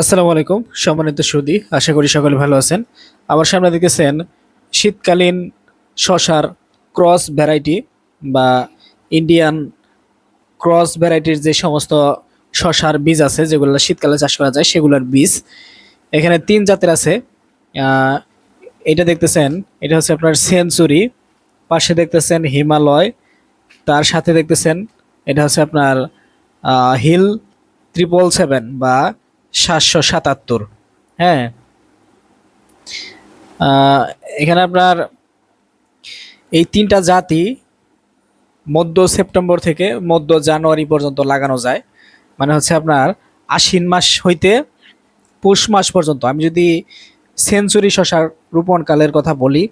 আসসালামু আলাইকুম, সম্মানিত সুদী আশা করি সকলে ভালো আছেন। আমার সামনে দেখেছেন শীতকালীন শশার ক্রস ভ্যারাইটি বা ইন্ডিয়ান ক্রস ভ্যারাইটির যে সমস্ত শশার বীজ আছে, যেগুলো শীতকালে চাষ করা যায়, সেগুলোর বীজ। এখানে তিন জাতের আছে। এটা দেখতেছেন, এটা হচ্ছে আপনার সেঞ্চুরি, পাশে দেখতেছেন হিমালয়, তার সাথে দেখতেছেন এটা হচ্ছে আপনার হিল ট্রিপল সেভেন বা সাতশো সাতাত্তর। হ্যাঁ। এখানে আপনার এই তিনটা জাতি মধ্য সেপ্টেম্বর থেকে মধ্য জানুয়ারি পর্যন্ত লাগানো যায়। মানে হচ্ছে আপনার আশ্বিন মাস হইতে পৌষ মাস পর্যন্ত। আমি যদি সেঞ্চুরি শশার রোপণকালের কথা বলি,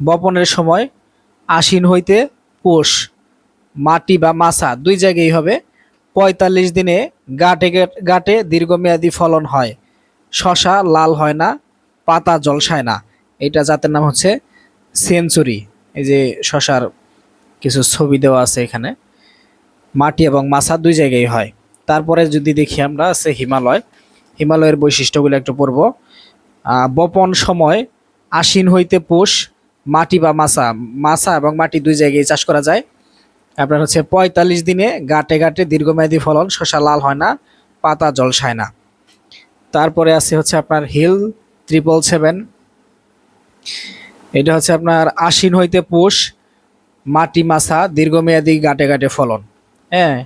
বপনের সময় আশ্বিন হইতে পৌষ, মাটি বা মাছা দুই জায়গায় হবে। পঁয়তাল্লিশ দিনে গাটে গাটে দীর্ঘমেয়াদী ফলন হয়। শশা লাল হয় না, পাতা জলসায় না। এটা জাতের নাম হচ্ছে সেঞ্চুরি। এই যে শশার কিছু ছবি দেওয়া আছে এখানে। মাটি এবং মাছা দুই জায়গায় হয়। তারপরে যদি দেখি আমরা, আছে হিমালয়। হিমালয়ের বৈশিষ্ট্যগুলো একটু পড়ব। বপন সময়, আশ্বিন হইতে পোষ, মাটি বা মাছা। মাছা এবং মাটি দুই জায়গায় চাষ করা যায়। আপনার হচ্ছে পঁয়তাল্লিশ দিনে গাটে গাটে দীর্ঘমেয়াদী ফলন শশা লাল হয় না, পাতা জলসায় না। তারপরে আছে হচ্ছে আপনার হিল ট্রিপল সেভেন এটা হচ্ছে আপনার আশ্বিন হইতে পৌষ, মাটি মাছা, দীর্ঘমেয়াদী গাটে গাটে ফলন। হ্যাঁ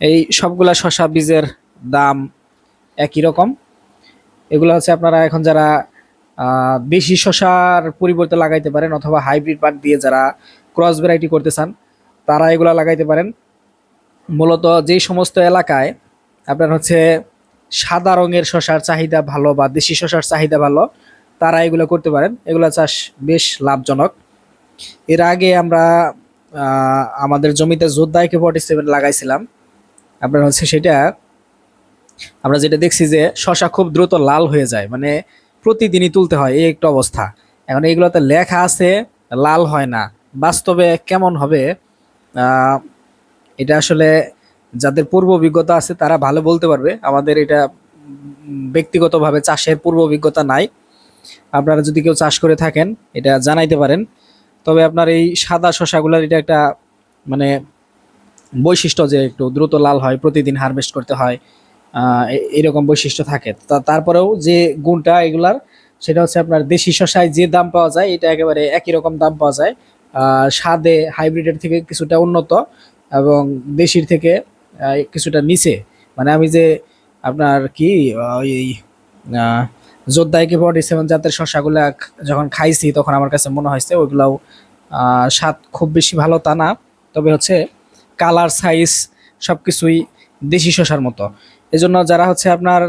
এই সবগুলা শশা বীজের দাম একই রকম। এগুলো হচ্ছে আপনারা এখন যারা বেশি শশার পরিবর্তে লাগাইতে পারেন অথবা হাইব্রিড পাট দিয়ে যারা ক্রস ভ্যারাইটি করতে চান তারা এগুলা লাগাইতে পারেন। মূলত যেই সমস্ত এলাকায় আপনার হচ্ছে সাদা রঙের শশার চাহিদা ভালো বা দেশি শশার চাহিদা ভালো, তারা এগুলো করতে পারেন। এগুলা চাষ বেশ লাভজনক। এর আগে আমরা আমাদের জমিতে যোদ্ধাইকে ফর্টি সেভেন লাগাইছিলাম। আপনার হচ্ছে সেটা, আমরা যেটা দেখছি যে শশা খুব দ্রুত লাল হয়ে যায় মানে প্রতিদিনই তুলতে হয়, এই একটা অবস্থা। এখন এইগুলোতে লেখা আছে, লাল হয় না। বাস্তবে কেমন হবে? এটা আসলে যাদের পূর্ব অভিজ্ঞতা আছে, তারা ভালো বলতে পারবে। আমাদের এটা ব্যক্তিগতভাবে চাষের পূর্ব অভিজ্ঞতা নাই। আপনারা যদি কেউ চাষ করে থাকেন, এটা জানাইতে পারেন। তবে আপনার এই সাদা শশাগুলোর এটা একটা মানে বৈশিষ্ট্য যে একটু দ্রুত লাল হয়, প্রতিদিন হারভেস্ট করতে হয় এরকম বৈশিষ্ট্য থাকে। তা- তারপরেও যে গুণটা এগুলার, সেটা হচ্ছে আপনার দেশি শশায় যে দাম পাওয়া যায়, এটা একেবারে একই রকম দাম পাওয়া যায়। স্বাদে হাইব্রিডের থেকে কিছুটা উন্নত এবং দেশির থেকে কিছুটা নিচে। মানে আমি যে আপনার কি ওই যোদ্ধা একে ফর্টি সেভেন জাতের শশাগুলা যখন খাইছি, তখন আমার কাছে মনে হয়েছে ওইগুলাও স্বাদ খুব বেশি ভালো তা না। তবে হচ্ছে কালার সাইজ সব কিছুই দেশি শশার মতো। এজন্য যারা হচ্ছে আপনার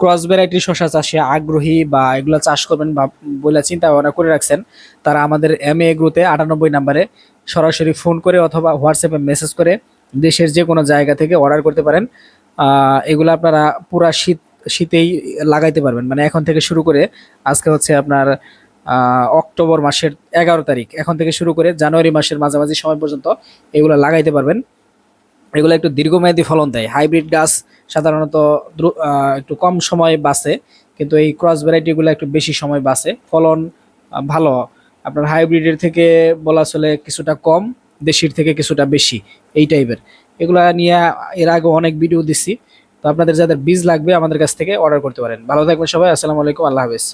ক্রস ভ্যারাইটি শশা চাষে আগ্রহী বা এগুলো চাষ করবেন বা বলে চিন্তা ভাবনা করে রাখছেন, তারা আমাদের এম এ গ্রুতে আটানব্বই নাম্বারে সরাসরি ফোন করে অথবা হোয়াটসঅ্যাপে মেসেজ করে দেশের যে কোনো জায়গা থেকে অর্ডার করতে পারেন। এগুলো আপনারা পুরা শীত, শীতেই লাগাইতে পারবেন। মানে এখন থেকে শুরু করে আজকে হচ্ছে আপনার অক্টোবর মাসের এগারো তারিখ, এখন থেকে শুরু করে জানুয়ারি মাসের মাঝামাঝি সময় পর্যন্ত এগুলো লাগাইতে পারবেন। এগুলো একটু দীর্ঘমেয়াদী ফলন দেয়। হাইব্রিড গাছ সাধারণত একটু কম সময় বাঁচে, কিন্তু এই ক্রস ভ্যারাইটিগুলো একটু বেশি সময় বাঁচে। ফলন ভালো। আপনার হাইব্রিডের থেকে বলা চলে কিছুটা কম, দেশির থেকে কিছুটা বেশি, এই টাইপের এগুলা নিয়ে এর আগে অনেক ভিডিও দিচ্ছি তো আপনাদের যাদের বীজ লাগবে, আমাদের কাছ থেকে অর্ডার করতে পারেন। ভালো থাকবেন সবাই, আসসালামু আলাইকুম, আল্লাহ হাফেজ।